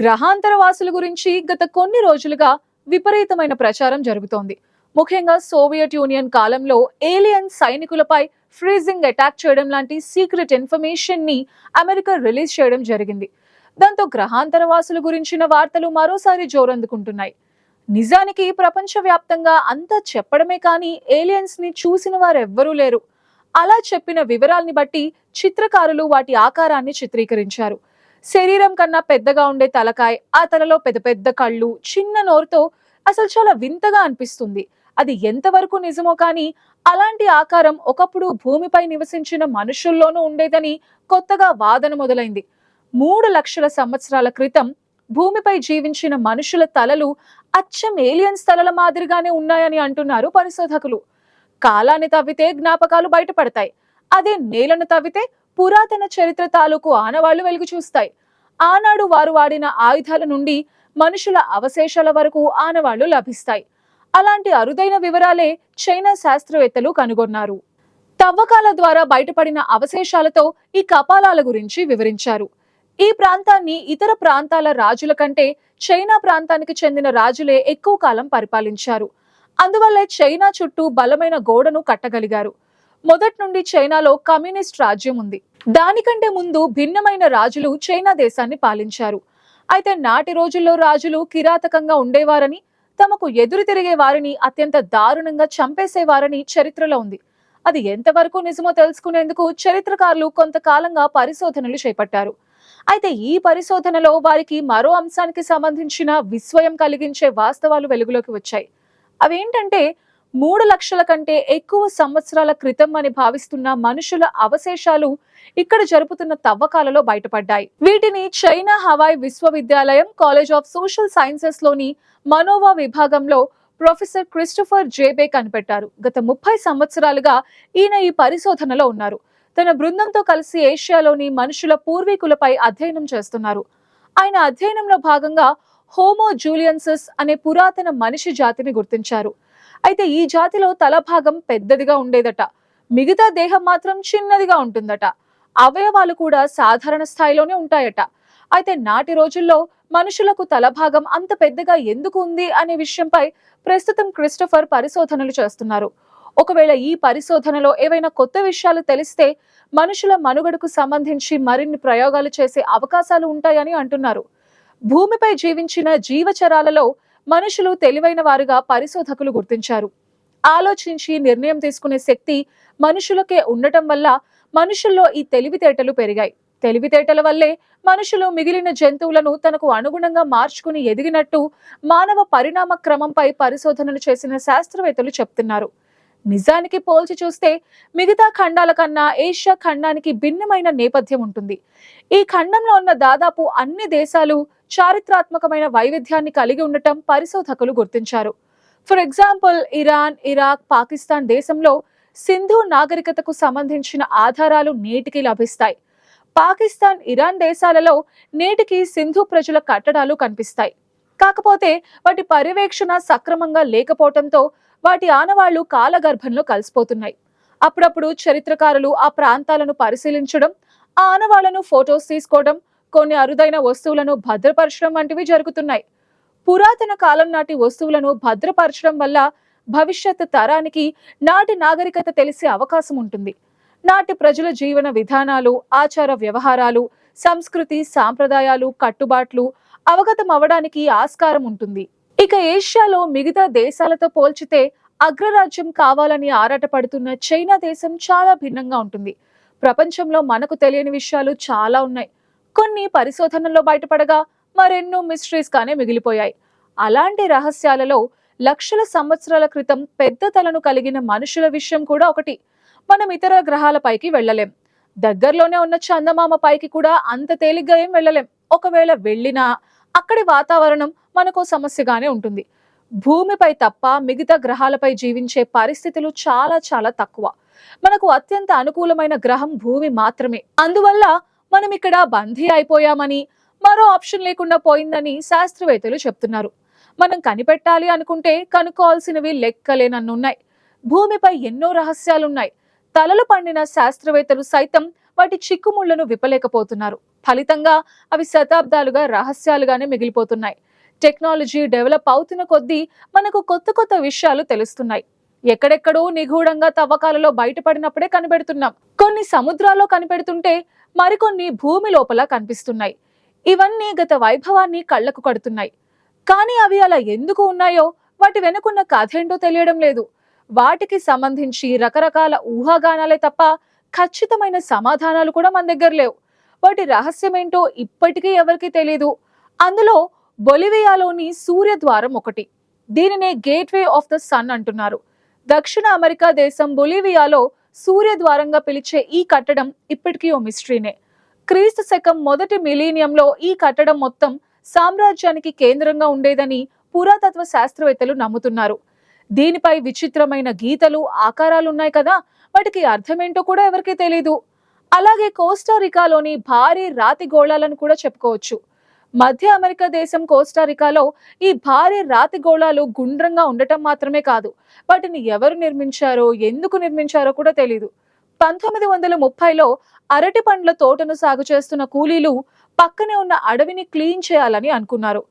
గ్రహాంతర వాసుల గురించి గత కొన్ని రోజులుగా విపరీతమైన ప్రచారం జరుగుతోంది. ముఖ్యంగా సోవియట్ యూనియన్ కాలంలో ఏలియన్ సైనికులపై ఫ్రీజింగ్ అటాక్ చేయడం లాంటి సీక్రెట్ ఇన్ఫర్మేషన్ని అమెరికా రిలీజ్ చేయడం జరిగింది. దాంతో గ్రహాంతర వాసుల గురించిన వార్తలు మరోసారి జోరందుకుంటున్నాయి. నిజానికి ప్రపంచవ్యాప్తంగా అంతా చెప్పడమే కానీ ఏలియన్స్ని చూసిన వారెవ్వరూ లేరు. అలా చెప్పిన వివరాల్ని బట్టి చిత్రకారులు వాటి ఆకారాన్ని చిత్రీకరించారు. శరీరం కన్నా పెద్దగా ఉండే తలకాయ్ ఆ తలలో పెద్ద పెద్ద కళ్ళు చిన్న నోరుతో అసలు చాలా వింతగా అనిపిస్తుంది. అది ఎంతవరకు నిజమో కానీ అలాంటి ఆకారం ఒకప్పుడు భూమిపై నివసించిన మనుషుల్లోనూ ఉండేదని కొత్తగా వాదన మొదలైంది. మూడు లక్షల సంవత్సరాల క్రితం భూమిపై జీవించిన మనుషుల తలలు అచ్చం ఏలియన్స్ తలల మాదిరిగానే ఉన్నాయని అంటున్నారు పరిశోధకులు. కాలాన్ని తవ్వితే జ్ఞాపకాలు బయటపడతాయి. అదే నేలను తవ్వితే పురాతన చరిత్ర తాలూకు ఆనవాళ్ళు వెలుగు చూస్తాయి. ఆనాడు వారు వాడిన ఆయుధాల నుండి మనుషుల అవశేషాల వరకు ఆనవాళ్ళు లభిస్తాయి. అలాంటి అరుదైన వివరాలే చైనా శాస్త్రవేత్తలు కనుగొన్నారు. తవ్వకాల ద్వారా బయటపడిన అవశేషాలతో ఈ కపాలాల గురించి వివరించారు. ఈ ప్రాంతాన్ని ఇతర ప్రాంతాల రాజుల కంటే చైనా ప్రాంతానికి చెందిన రాజులే ఎక్కువ కాలం పరిపాలించారు. అందువల్లే చైనా చుట్టూ బలమైన గోడను కట్టగలిగారు. మొదటి నుండి చైనాలో కమ్యూనిస్ట్ రాజ్యం ఉంది. దానికంటే ముందు భిన్నమైన రాజులు చైనా దేశాన్ని పాలించారు. అయితే నాటి రోజుల్లో రాజులు కిరాతకంగా ఉండేవారని తమకు ఎదురు తిరిగే వారిని అత్యంత దారుణంగా చంపేసేవారని చరిత్రలో ఉంది. అది ఎంతవరకు నిజమో తెలుసుకునేందుకు చరిత్రకారులు కొంతకాలంగా పరిశోధనలు చేపట్టారు. అయితే ఈ పరిశోధనలో వారికి మరో అంశానికి సంబంధించిన విస్మయం కలిగించే వాస్తవాలు వెలుగులోకి వచ్చాయి. అవేంటంటే మూడు లక్షల కంటే ఎక్కువ సంవత్సరాల క్రితం అని భావిస్తున్న మనుషుల అవశేషాలు ఇక్కడ జరుపుతున్న తవ్వకాలలో బయటపడ్డాయి. వీటిని చైనా హవాయ్ విశ్వవిద్యాలయం కాలేజ్ ఆఫ్ సోషల్ సైన్సెస్లోని మనోవా విభాగంలో ప్రొఫెసర్ క్రిస్టోఫర్ జేబే కనిపెట్టారు. గత ముప్పై సంవత్సరాలుగా ఈయన ఈ పరిశోధనలో ఉన్నారు. తన బృందంతో కలిసి ఏషియాలోని మనుషుల పూర్వీకులపై అధ్యయనం చేస్తున్నారు. ఆయన అధ్యయనంలో భాగంగా హోమో జూలియన్సస్ అనే పురాతన మనిషి జాతిని గుర్తించారు. అయితే ఈ జాతిలో తల భాగం పెద్దదిగా ఉండేదట. మిగతా దేహం మాత్రం చిన్నదిగా ఉంటుందట. అవయవాలు కూడా సాధారణ స్థాయిలోనే ఉంటాయట. అయితే నాటి రోజుల్లో మనుషులకు తల భాగం అంత పెద్దగా ఎందుకు ఉంది అనే విషయంపై ప్రస్తుతం క్రిస్టఫర్ పరిశోధనలు చేస్తున్నారు. ఒకవేళ ఈ పరిశోధనలో ఏవైనా కొత్త విషయాలు తెలిస్తే మనుషుల మనుగడకు సంబంధించి మరిన్ని ప్రయోగాలు చేసే అవకాశాలు ఉంటాయని అంటున్నారు. భూమిపై జీవించిన జీవచరాలలో మనుషులు తెలివైన వారుగా పరిశోధకులు గుర్తించారు. ఆలోచించి నిర్ణయం తీసుకునే శక్తి మనుషులకే ఉండటం వల్ల మనుషుల్లో ఈ తెలివితేటలు పెరిగాయి. తెలివితేటల వల్లే మనుషులు మిగిలిన జంతువులను తనకు అనుగుణంగా మార్చుకుని ఎదిగినట్టు మానవ పరిణామ క్రమంపై పరిశోధనలు చేసిన శాస్త్రవేత్తలు చెప్తున్నారు. నిజానికి పోల్చి చూస్తే మిగతా ఖండాల కన్నా ఏషియా ఖండానికి భిన్నమైన నేపథ్యం ఉంటుంది. ఈ ఖండంలో ఉన్న దాదాపు అన్ని దేశాలు చారిత్రాత్మకమైన వైవిధ్యాన్ని కలిగి ఉండటం పరిశోధకులు గుర్తించారు. For example Iran Iraq Pakistan దేశంలో సింధు నాగరికతకు సంబంధించిన ఆధారాలు నేటికి లభిస్తాయి. పాకిస్తాన్ ఇరాన్ దేశాలలో నేటికి సింధు ప్రజల కట్టడాలు కనిపిస్తాయి. కాకపోతే వాటి పర్యవేక్షణ సక్రమంగా లేకపోవడంతో వాటి ఆనవాళ్ళు కాలగర్భంలో కలిసిపోతున్నాయి. అప్పుడప్పుడు చరిత్రకారులు ఆ ప్రాంతాలను పరిశీలించడం ఆ ఆనవాళ్ళను ఫొటోస్ తీసుకోవడం కొన్ని అరుదైన వస్తువులను భద్రపరచడం వంటివి జరుగుతున్నాయి. పురాతన కాలం నాటి వస్తువులను భద్రపరచడం వల్ల భవిష్యత్ తరానికి నాటి నాగరికత తెలిసే అవకాశం ఉంటుంది. నాటి ప్రజల జీవన విధానాలు ఆచార వ్యవహారాలు సంస్కృతి సాంప్రదాయాలు కట్టుబాట్లు అవగతం అవడానికి ఆస్కారం ఉంటుంది. ఇక ఏషియాలో మిగతా దేశాలతో పోల్చితే అగ్రరాజ్యం కావాలని ఆరాటపడుతున్న చైనా దేశం చాలా భిన్నంగా ఉంటుంది. ప్రపంచంలో మనకు తెలియని విషయాలు చాలా ఉన్నాయి. కొన్ని పరిశోధనల్లో బయటపడగా మరెన్నో మిస్టరీస్ గానే మిగిలిపోయాయి. అలాంటి రహస్యాలలో లక్షల సంవత్సరాల క్రితం పెద్ద తలను కలిగిన మనుషుల విషయం కూడా ఒకటి. మనం ఇతర గ్రహాలపైకి వెళ్ళలేం. దగ్గరలోనే ఉన్న చందమామ పైకి కూడా అంత తేలిగ్గా ఏం వెళ్ళలేం. ఒకవేళ వెళ్ళినా అక్కడి వాతావరణం మనకు సమస్యగానే ఉంటుంది. భూమిపై తప్ప మిగతా గ్రహాలపై జీవించే పరిస్థితులు చాలా చాలా తక్కువ. మనకు అత్యంత అనుకూలమైన గ్రహం భూమి మాత్రమే. అందువల్ల మనం ఇక్కడ బందీ అయిపోయామని మరో ఆప్షన్ లేకుండా పోయిందని శాస్త్రవేత్తలు చెప్తున్నారు. మనం కనిపెట్టాలి అనుకుంటే కనుక్కోవాల్సినవి లెక్కలేనన్నున్నాయి భూమిపై ఎన్నో రహస్యాలున్నాయి. తలలు పండిన శాస్త్రవేత్తలు సైతం వాటి చిక్కుముళ్ళను విప్పలేకపోతున్నారు. ఫలితంగా అవి శతాబ్దాలుగా రహస్యాలుగానే మిగిలిపోతున్నాయి. టెక్నాలజీ డెవలప్ అవుతున్న కొద్దీ మనకు కొత్త కొత్త విషయాలు తెలుస్తున్నాయి. ఎక్కడెక్కడో నిగూఢంగా తవ్వకాలలో బయటపడినప్పుడే కనిపెడుతున్నాం. కొన్ని సముద్రాల్లో కనిపెడుతుంటే మరికొన్ని భూమి లోపల కనిపిస్తున్నాయి. ఇవన్నీ గత వైభవాన్ని కళ్ళకు కడుతున్నాయి. కానీ అవి అలా ఎందుకు ఉన్నాయో వాటి వెనుకున్న కథ ఏంటో తెలియడం లేదు. వాటికి సంబంధించి రకరకాల ఊహాగానాలే తప్ప ఖచ్చితమైన సమాధానాలు కూడా మన దగ్గర లేవు. వాటి రహస్యం ఏంటో ఇప్పటికీ ఎవరికీ తెలియదు అందులో బొలివియాలోని సూర్యద్వారం ఒకటి దీనినే గేట్వే ఆఫ్ ద సన్ అంటున్నారు. దక్షిణ అమెరికా దేశం బొలివియాలో సూర్యద్వారంగా పిలిచే ఈ కట్టడం ఇప్పటికీ ఓ మిస్టరీనే. క్రీస్తు శకం మొదటి మిలీనియంలో ఈ కట్టడం మొత్తం సామ్రాజ్యానికి కేంద్రంగా ఉండేదని పురాతత్వ శాస్త్రవేత్తలు నమ్ముతున్నారు. దీనిపై విచిత్రమైన గీతలు ఆకారాలు ఉన్నాయి కదా వాటికి అర్థమేంటో కూడా ఎవరికీ తెలియదు అలాగే కోస్టారికాలోని భారీ రాతి గోళాలను కూడా చెప్పుకోవచ్చు. మధ్య అమెరికా దేశం కోస్టారికాలో ఈ భారీ రాతి గోళాలు గుండ్రంగా ఉండటం మాత్రమే కాదు. వాటిని ఎవరు నిర్మించారో ఎందుకు నిర్మించారో కూడా తెలియదు పంతొమ్మిది వందల ముప్పైలో అరటి పండ్ల తోటను సాగు చేస్తున్న కూలీలు పక్కనే ఉన్న అడవిని క్లీన్ చేయాలని అనుకున్నారు.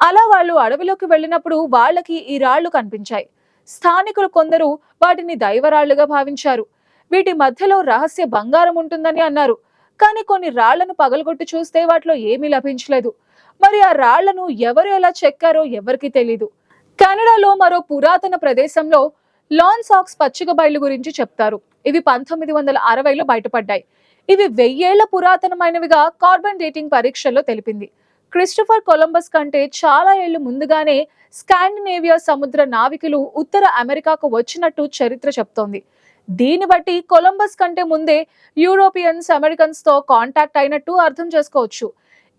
అలా వాళ్ళు అడవిలోకి వెళ్ళినప్పుడు వాళ్ళకి ఈ రాళ్ళు కనిపించాయి. స్థానికులు కొందరు వాటిని దైవరాళ్ళుగా భావించారు. వీటి మధ్యలో రహస్య బంగారం ఉంటుందని అన్నారు. కానీ కొన్ని రాళ్ళను పగలగొట్టి చూస్తే వాటిలో ఏమీ లభించలేదు. మరి ఆ రాళ్ళను ఎవరు ఎలా చెక్కారో ఎవరికి తెలీదు. కెనడాలో మరో పురాతన ప్రదేశంలో లాన్ సాక్స్ పచ్చిక బయలు గురించి చెప్తారు. ఇవి పంతొమ్మిది వందల అరవైలో బయటపడ్డాయి. ఇవి వెయ్యేళ్ళ పురాతనమైనవిగా కార్బన్ డేటింగ్ పరీక్షల్లో తెలిపింది. క్రిస్టఫర్ కొలంబస్ కంటే చాలా ఏళ్ళు ముందుగానే స్కాండినేవియా సముద్ర నావికులు ఉత్తర అమెరికాకు వచ్చినట్టు చరిత్ర చెప్తోంది. దీన్ని బట్టి కొలంబస్ కంటే ముందే యూరోపియన్స్ అమెరికన్స్తో కాంటాక్ట్ అయినట్టు అర్థం చేసుకోవచ్చు.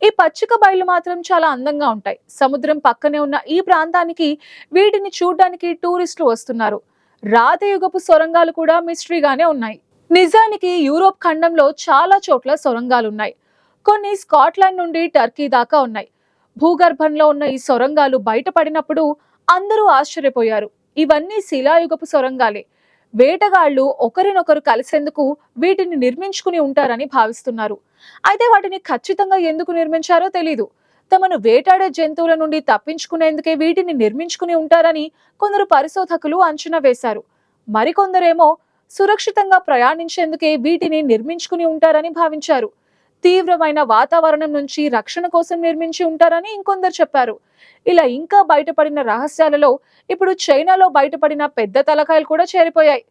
ఈ పచ్చిక బయలు మాత్రం చాలా అందంగా ఉంటాయి. సముద్రం పక్కనే ఉన్న ఈ ప్రాంతానికి వీటిని చూడడానికి టూరిస్టులు వస్తున్నారు. రాతయుగపు సొరంగాలు కూడా మిస్టరీగానే ఉన్నాయి. నిజానికి యూరోప్ ఖండంలో చాలా చోట్ల సొరంగాలు ఉన్నాయి కొన్ని స్కాట్లాండ్ నుండి టర్కీ దాకా ఉన్నాయి. భూగర్భంలో ఉన్న ఈ సొరంగాలు బయటపడినప్పుడు అందరూ ఆశ్చర్యపోయారు. ఇవన్నీ శిలాయుగపు సొరంగాలే. వేటగాళ్ళు ఒకరినొకరు కలిసేందుకు వీటిని నిర్మించుకుని ఉంటారని భావిస్తున్నారు. అయితే వాటిని ఖచ్చితంగా ఎందుకు నిర్మించారో తెలీదు. తమను వేటాడే జంతువుల నుండి తప్పించుకునేందుకే వీటిని నిర్మించుకుని ఉంటారని కొందరు పరిశోధకులు అంచనా వేశారు. మరికొందరేమో సురక్షితంగా ప్రయాణించేందుకే వీటిని నిర్మించుకుని ఉంటారని భావించారు. తీవ్రమైన వాతావరణం నుంచి రక్షణ కోసం నిర్మించి ఉంటారని ఇంకొందరు చెప్పారు. ఇలా ఇంకా బయటపడిన రహస్యాలలో ఇప్పుడు చైనాలో బయటపడిన పెద్ద తలకాయలు కూడా చేరిపోయాయి.